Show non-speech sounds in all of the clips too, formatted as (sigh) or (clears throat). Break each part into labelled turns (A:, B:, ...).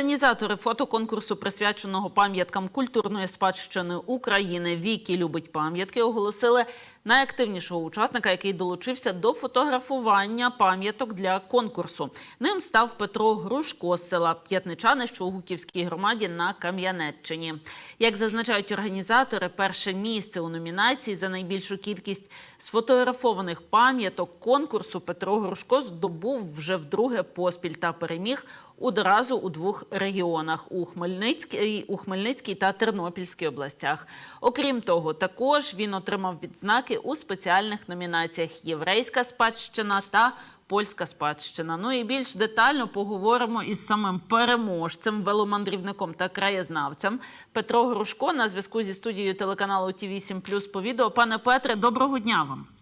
A: Організатори фотоконкурсу, присвяченого пам'яткам культурної спадщини України Вікі любить пам'ятки, оголосили найактивнішого учасника, який долучився до фотографування пам'яток для конкурсу. Ним став Петро Грушко з села П'ятничани, що у Гуківській громаді на Кам'янеччині. Як зазначають організатори, перше місце у номінації за найбільшу кількість сфотографованих пам'яток конкурсу Петро Грушко здобув вже вдруге поспіль та переміг одразу у двох регіонах у Хмельницькій, у Хмельницькій та Тернопільській областях. Окрім того, також він отримав відзнаки у спеціальних номінаціях Єврейська спадщина та Польська спадщина. Ну і більш детально поговоримо із самим переможцем, веломандрівником та краєзнавцем Петро Грушко на зв'язку зі студією телеканалу Ті 8 Плюс по відео. Пане Петре, доброго дня вам.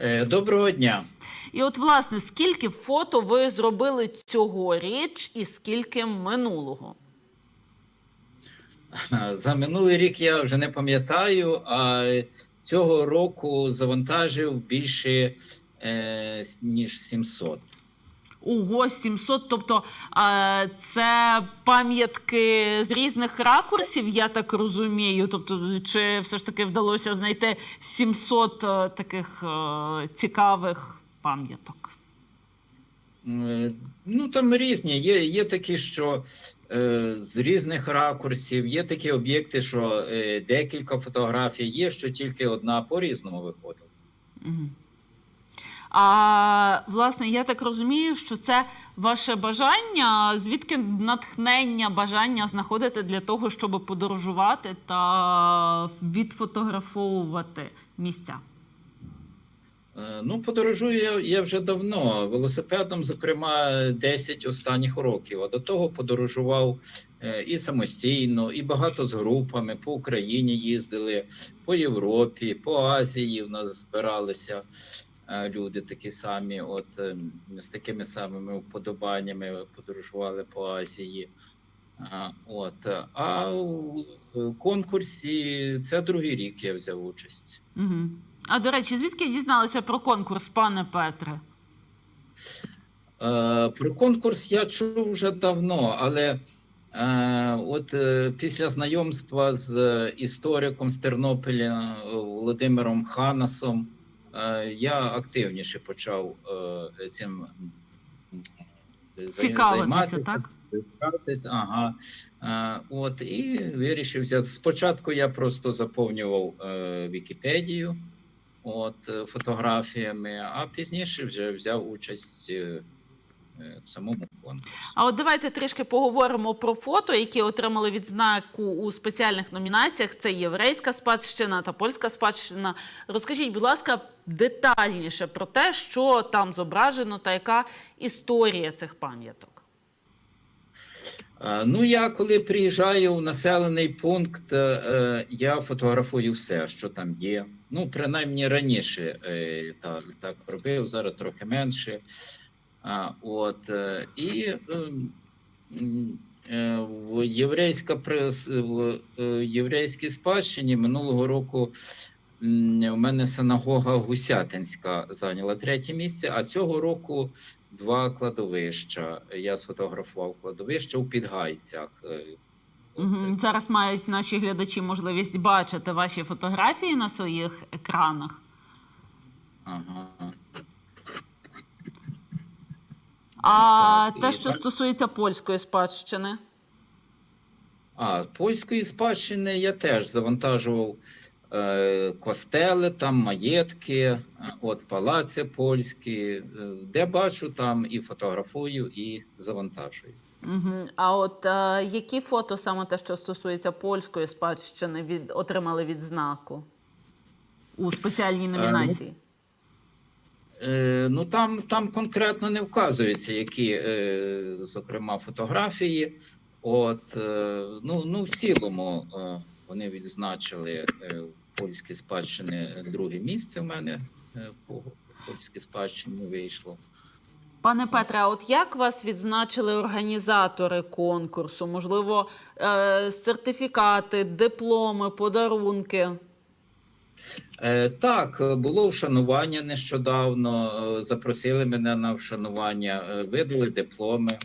B: Е, Доброго дня.
A: І от, власне, скільки фото ви зробили цьогоріч і скільки минулого? (laughs)
B: За минулий рік я вже не пам'ятаю, а цього року завантажив більше е, ніж 700.
A: Ого, 700, тобто це пам'ятки з різних ракурсів, я так розумію. Тобто, чи все ж таки вдалося знайти 700 е, таких е, цікавих пам'яток?
B: Е, Ну там різні. Є, є такі, що е, з різних ракурсів, є такі об'єкти, що е, декілька фотографій, є, що тільки одна по-різному виходить.
A: Мгм. А власне, я так розумію, що це ваше бажання, звідки натхнення, бажання знаходити для того, щоб подорожувати та відфотографовувати місця.
B: Е, Ну, подорожую я, вже давно. Велосипедом, зокрема, 10 останніх років. А до того подорожував е, і самостійно, і багато з групами. По Україні їздили, по Європі, по Азії в нас збиралися люди такі самі, от е, з такими самими вподобаннями подорожували по Азії. А, От. А у е, конкурсі це другий рік я взяв участь.
A: Угу. А до речі, звідки дізналися про конкурс, пане Петре?
B: Е, Про конкурс я чув вже давно, але е, от е, після знайомства з е, істориком з Тернополя е, Володимиром Ханасом е, я активніше почав е, цим
A: Цікавитися, так?
B: Ага. Е, От і вирішив взяти. Спочатку я просто заповнював е, Вікіпедію от, фотографіями, а пізніше вже взяв участь в самому конкурсі.
A: А от давайте трішки поговоримо про фото, які отримали відзнаку у спеціальних номінаціях. Це єврейська спадщина та польська спадщина. Розкажіть, будь ласка, детальніше про те, що там зображено та яка історія цих пам'яток.
B: Е, Ну, я коли приїжджаю в населений пункт, е, е, я фотографую все, що там є. Ну, принаймні раніше е, так робив, зараз трохи менше. От, е, і м, е, в єврейська прес- в е, єврейській спадщині минулого року у мене синагога Гусятинська зайняла третє місце, а цього року два кладовища. Я сфотографував кладовище у Підгайцях. Е,
A: Угу. Зараз мають наші глядачі можливість бачити ваші фотографії на своїх екранах.
B: Ага.
A: А
B: Так,
A: те, що
B: так.
A: стосується польської спадщини.
B: А польської спадщини я теж завантажував е, костели, там маєтки, е, от палаци польські. Е, де бачу, там і фотографую, і завантажую.
A: Угу. А от е, які фото саме те, що стосується польської спадщини, від отримали відзнаку у спеціальній номінації?
B: Е, ну там, там конкретно не вказується, які, е, зокрема, фотографії. От, е, ну, ну, в цілому е, вони відзначили е, польські спадщини друге місце в мене е, по польській спадщині вийшло.
A: Пане Петре, а от як вас відзначили організатори конкурсу? Можливо, е, сертифікати, дипломи, подарунки?
B: Е, так, е, було вшанування нещодавно. е, Запросили мене на вшанування, видали дипломи.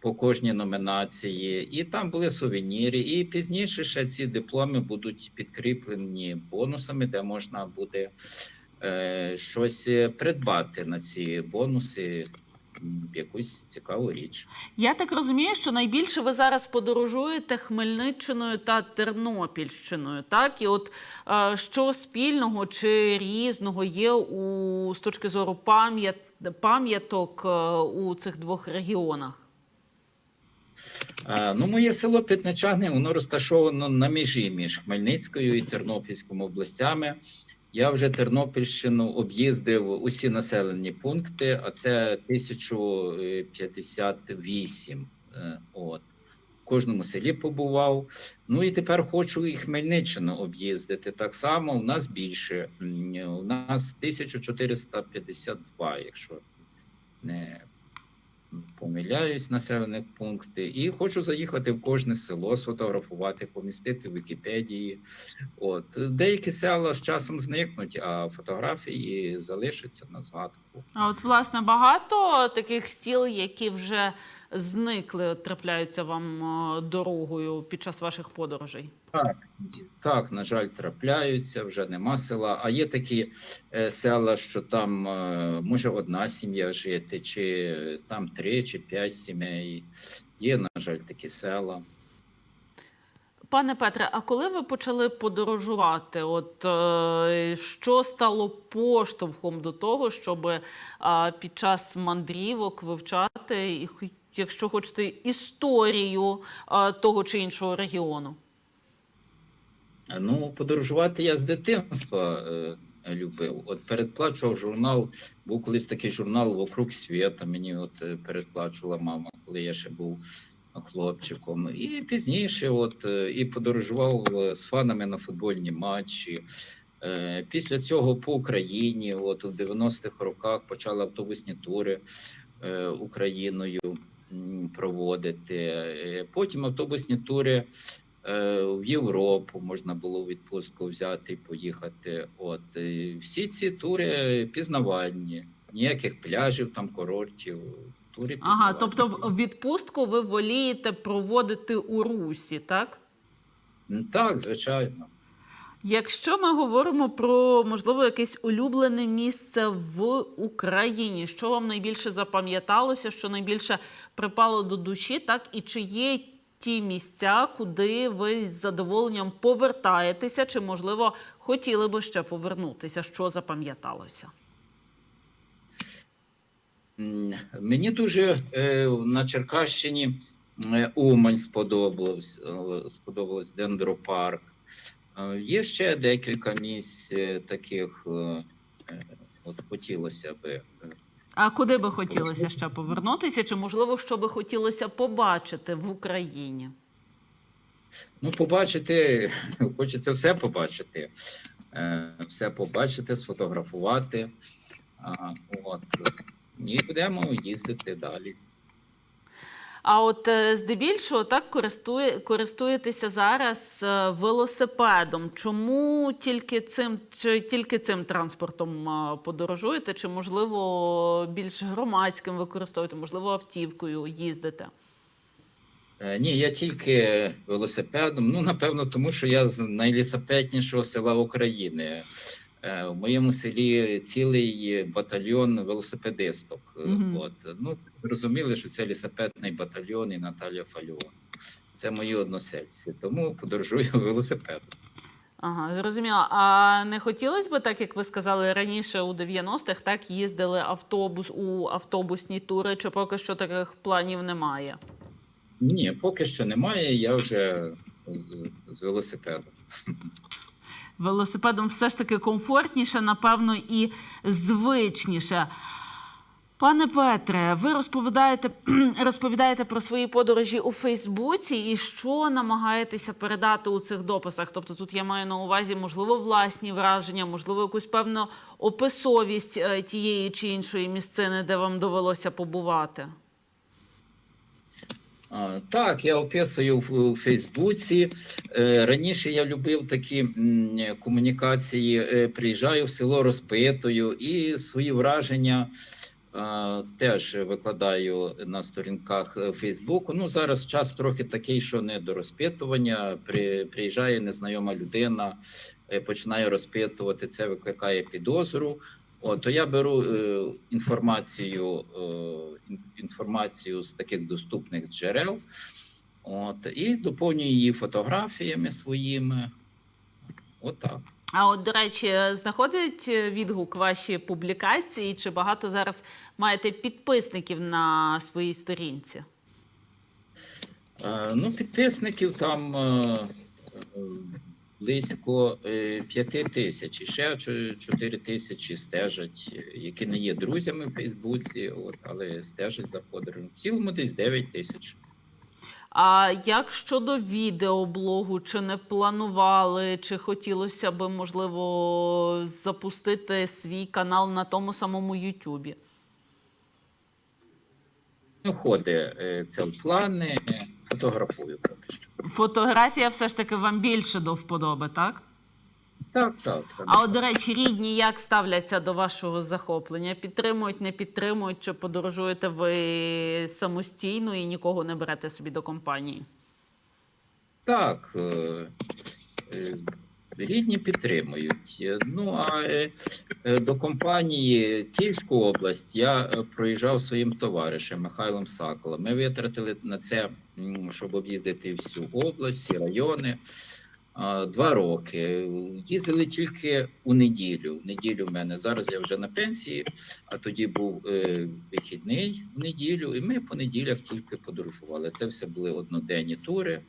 B: по кожній номінації, і там були сувеніри. І пізніше ще ці дипломи будуть підкріплені бонусами, де можна буде щось придбати на ці бонуси, якусь цікаву річ.
A: Я так розумію, що найбільше ви зараз подорожуєте Хмельниччиною та Тернопільщиною. Так, і от е, що спільного чи різного є у з точки зору пам'ят, пам'яток е, у цих двох регіонах?
B: Ну, моє село Пітничани, воно розташовано на межі між Хмельницькою і Тернопільською областями. Я вже Тернопільщину об'їздив усі населені пункти, а це 1058. Е, От. В кожному селі побував. Ну і тепер хочу і Хмельниччину об'їздити. Так само у нас більше. У нас 1452, якщо не помиляюсь, населених пункти, і хочу заїхати в кожне село, сфотографувати, помістити в Вікіпедії. От деякі села з часом зникнуть, а фотографії залишаться на згадку.
A: А от власне багато таких сіл, які вже зникли, трапляються вам е, дорогою під час ваших подорожей.
B: Так, на жаль, трапляються, вже нема села. А є такі е, села, що там е, може одна сім'я жити, чи там три чи п'ять сімей. Є, на жаль, такі села.
A: Пане Петре, а коли ви почали подорожувати? От е, що стало поштовхом до того, щоб е, під час мандрівок вивчати і якщо хочете, історію того чи іншого регіону?
B: Ну, подорожувати я з дитинства е, любив. От передплачував журнал, був колись такий журнал Вокруг світа. Мені от е, передплачувала мама, коли я ще був хлопчиком. І пізніше, от е, і подорожував з фанами на футбольні матчі. Після цього по Україні, от у 90-х роках почали автобусні тури Україною проводити. Е, Потім автобусні тури е, в Європу можна було відпустку взяти і поїхати. От і всі ці тури пізнавальні, ніяких пляжів, там курортів. Тури
A: Ага, тобто відпустку ви волієте проводити у Русі, так?
B: Так, звичайно.
A: Якщо ми говоримо про можливо якесь улюблене місце в Україні, що вам найбільше запам'яталося, що найбільше припало до душі, так і чи є ті місця, куди ви з задоволенням повертаєтеся, чи можливо хотіли би ще повернутися? Що запам'яталося?
B: Мені дуже е, на Черкащині е, Умань сподобалось, е, сподобалось дендропарк. Є ще декілька місць е, таких, е, е, от хотілося би.
A: А куди би хотілося ще повернутися? Чи можливо, що би хотілося побачити в Україні?
B: Ну, побачити, (laughs) хочеться все побачити. Все побачити, сфотографувати. От. І будемо їздити далі.
A: А от е, здебільшого так користує, користуєтеся зараз е, велосипедом. Чому тільки цим чи тільки цим транспортом е, подорожуєте? Чи можливо більш громадським використовуєте, можливо, автівкою їздите?
B: Ні, я тільки велосипедом. Ну, напевно, тому що я з найлісапетнішого села України. Е, В моєму селі цілий батальйон велосипедисток.
A: Мгм.
B: От. Ну, зрозуміли, що це лісапетний батальйон і Наталія Фальон. Це мої односельці, тому подорожую (laughs) велосипедом.
A: Ага, зрозуміло. А не хотілося б, так як ви сказали раніше у 90-х, так їздили автобус у автобусні тури, чи поки що таких планів немає?
B: Ні, поки що немає, я вже з, з велосипедом. (laughs)
A: велосипедом все ж таки комфортніше, напевно, і звичніше. Пане Петре, ви розповідаєте, (clears throat) розповідаєте про свої подорожі у Фейсбуці і що намагаєтеся передати у цих дописах? Тобто тут я маю на увазі, можливо, власні враження, можливо, якусь певну описовість е, тієї чи іншої місцини, де вам довелося побувати.
B: Так, я описую в Фейсбуці. Е, Раніше я любив такі комунікації. Е, Приїжджаю в село, розпитую і свої враження Теж викладаю на сторінках е, Фейсбуку. Ну зараз час трохи такий, що не до розпитування. При, приїжджає незнайома людина, починає розпитувати. Це викликає підозру. От, то я беру е, інформацію, е, інформацію з таких доступних джерел, от, і доповнюю її фотографіями своїми. Отак.
A: А от, до речі, знаходить е, відгук ваші публікації? Чи багато зараз маєте підписників на своїй сторінці?
B: Е, Ну, підписників там е, е, близько е, п'яти тисяч, і ще чо- чотири тисячі стежать, е, які не є друзями в Фейсбуці, от, але стежать за подорожем. В цілому десь 9 тисяч.
A: А як щодо відеоблогу, чи не планували, чи хотілося би, можливо, запустити свій канал на тому самому Ютубі?
B: Ну, входить е, це в плани, фотографую поки що.
A: Фотографія все ж таки вам більше до вподоби, так?
B: Так, так.
A: А от, до речі, рідні як ставляться до вашого захоплення? Підтримують, не підтримують, чи подорожуєте ви самостійно і нікого не берете собі до компанії?
B: Так, е, е, рідні підтримують. Е, Ну а е, е, до компанії Київську область я проїжджав своїм товаришем Михайлом Саколом. Ми витратили на це, щоб об'їздити всю область, всі райони. Два роки їздили тільки у неділю. В неділю в мене зараз я вже на пенсії, а тоді був е, вихідний в неділю, і ми по неділях тільки подорожували. Це все були одноденні тури.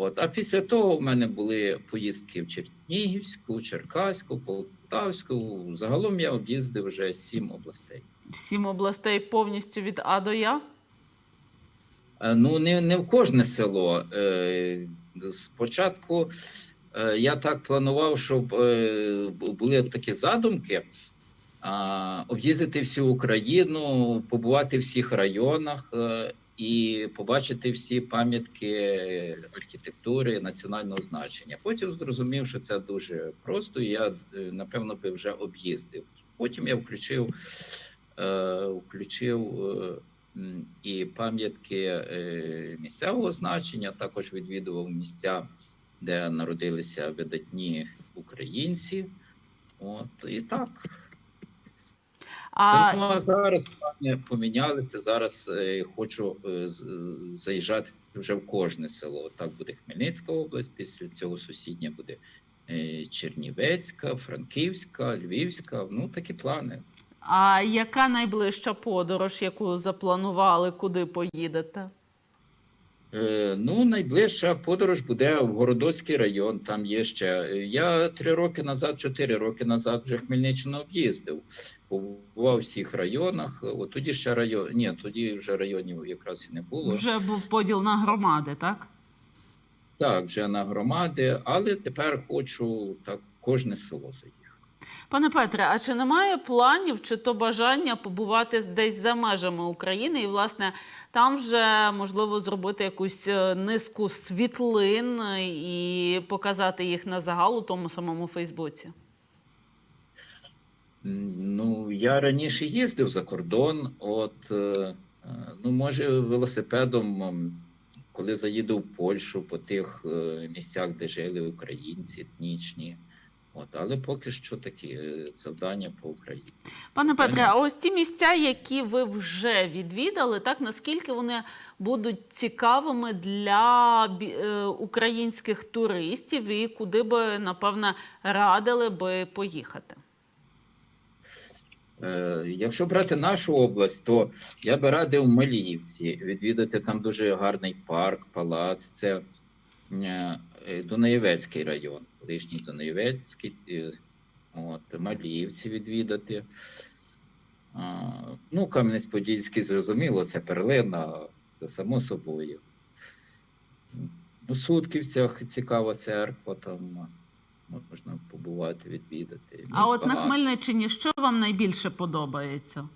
B: От. А після того в мене були поїздки в Чернігівську, Черкаську, Полтавську. Загалом я об'їздив вже сім областей.
A: Сім областей повністю від А до Я?
B: Е, Ну, не, не в кожне село. Е, Спочатку е, я так планував, щоб були такі задумки. Об'їздити всю Україну, побувати в всіх районах і побачити всі пам'ятки архітектури національного значення. Потім зрозумів, що це дуже просто, і я е, напевно би вже об'їздив. Потім я включив, е, включив е, і пам'ятки місцевого значення, також відвідував місця, де народилися видатні українці. От і так.
A: А
B: Ну, а зараз плани помінялися. Зараз е, хочу е, заїжджати вже в кожне село. Так буде Хмельницька область, після цього сусідня буде е, Чернівецька, Франківська, Львівська. Ну, такі плани.
A: А яка найближча подорож, яку запланували, куди поїдете?
B: Е, Ну, найближча подорож буде в Городоцький район. Там є ще. е, Я три роки назад, чотири роки назад вже Хмельниччину об'їздив. Побував в всіх районах. От тоді ще район. Ні, тоді вже районів якраз і не було.
A: Вже був поділ на громади, так?
B: Так, вже на громади, але тепер хочу так кожне село заїхати.
A: Пане Петре, а чи немає планів чи то бажання побувати десь за межами України і, власне, там вже можливо зробити якусь е, низку світлин е, і показати їх на загал у тому самому Фейсбуці?
B: Ну, я раніше їздив за кордон, от, е, е, ну, може, велосипедом, коли заїду в Польщу по тих е, місцях, де жили українці етнічні. От, але поки що такі завдання по Україні.
A: Пане Петре, а ось ті місця, які ви вже відвідали, так наскільки вони будуть цікавими для українських туристів і куди би, напевне, радили би поїхати?
B: Е, Якщо брати нашу область, то я би радив Маліївці відвідати там дуже гарний парк, палац. Це е, Дунаєвецький район, колишній Дунаєвецький, е, от, Маліївці відвідати. Ну, Кам'янець-Подільський, зрозуміло, це перлина, це само собою. У Сутківцях цікава церква, там можна побувати, відвідати.
A: А
B: Місць
A: от на. Хмельниччині що вам найбільше подобається?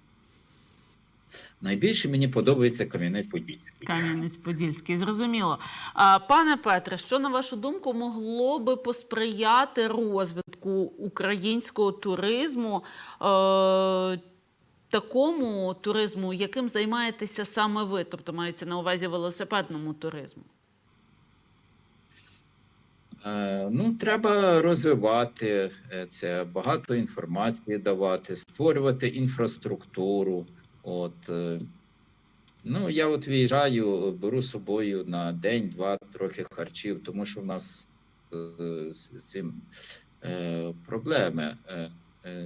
B: Найбільше мені подобається Кам'янець-Подільський.
A: Кам'янець-Подільський, зрозуміло. А, пане Петре, що на вашу думку могло би посприяти розвитку українського туризму? Е, такому туризму, яким займаєтеся саме ви, тобто мається на увазі велосипедному туризму?
B: Е, Ну, треба розвивати е, це, багато інформації давати, створювати інфраструктуру. От, е, ну, я от виїжджаю, беру з собою на день-два трохи харчів, тому що в нас з цим проблеми.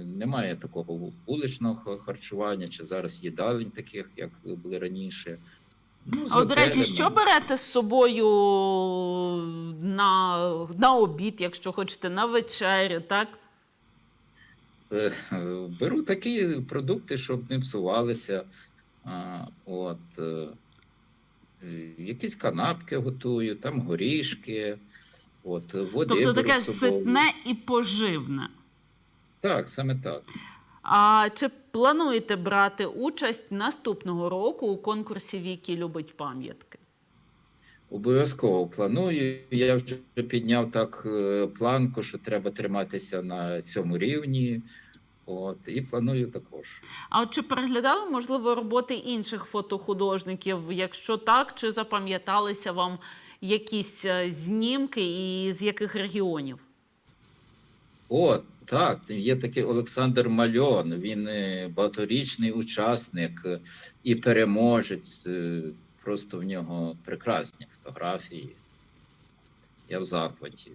B: Немає такого вуличного харчування, чи зараз їдалень таких, як були раніше. Ну,
A: А от, до речі, що берете з собою на, на обід, якщо хочете, на вечерю, так?
B: Е, Беру такі продукти, щоб не псувалися. А, От, е, якісь канапки готую, там горішки, от, води
A: Тобто
B: беру
A: таке
B: з собою.
A: ситне і поживне.
B: Так, саме так.
A: А чи плануєте брати участь наступного року у конкурсі Вікі любить пам'ятки?
B: Обов'язково планую. Я вже підняв так е, планку, що треба триматися на цьому рівні. От, і планую також.
A: А от чи переглядали, можливо, роботи інших фотохудожників? Якщо так, чи запам'яталися вам якісь е, знімки і з яких регіонів?
B: О, так, є такий Олександр Мальон. Він е, багаторічний учасник е, і переможець. е, Просто в нього прекрасні фотографії. Я в захваті.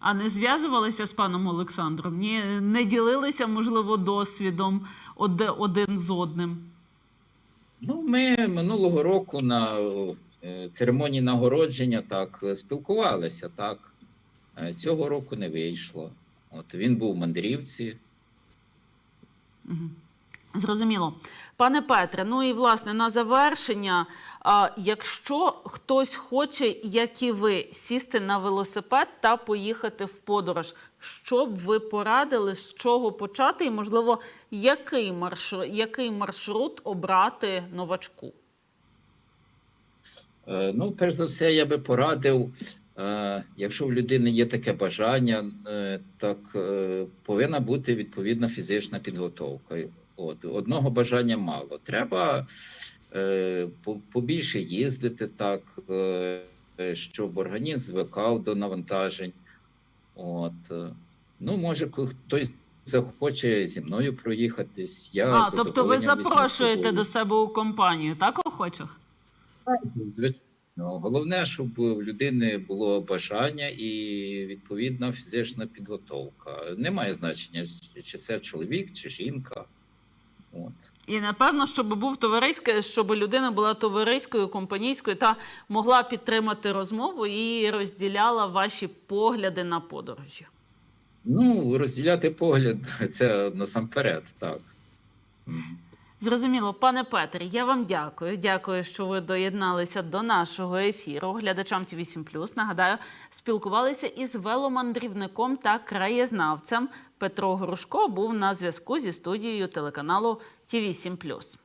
A: А не зв'язувалися з паном Олександром? Ні, не ділилися, можливо, досвідом один з одним.
B: Ну, ми минулого року на церемонії нагородження так спілкувалися. Так цього року не вийшло. От він був в мандрівці.
A: Зрозуміло. Пане Петре, ну і власне на завершення, а, якщо хтось хоче, як і ви, сісти на велосипед та поїхати в подорож, що б ви порадили, з чого почати, і можливо, який маршрут, який маршрут обрати новачку?
B: Е, Ну, перш за все, я би порадив, якщо в людини є таке бажання, е, так е, повинна бути відповідна фізична підготовка. От одного бажання мало. Треба е, по- побільше їздити, так, е, е, щоб організм звикав до навантажень. От, е, ну, може, хтось захоче зі мною проїхатись. Я
A: а, тобто ви запрошуєте до себе у компанію, так, охочих?
B: Звичайно, головне, щоб у людини було бажання і відповідна фізична підготовка. Немає значення, чи це чоловік, чи жінка. От.
A: І напевно, щоб був товариський, щоб людина була товариською, компанійською та могла підтримати розмову і розділяла ваші погляди на подорожі.
B: Ну, розділяти погляд це насамперед, так.
A: Зрозуміло, пане Петре, я вам дякую. Дякую, що ви доєдналися до нашого ефіру. Глядачам ТВ 7+. Нагадаю, спілкувалися із веломандрівником та краєзнавцем Петро Грушко був на зв'язку зі студією телеканалу ТВ 7+.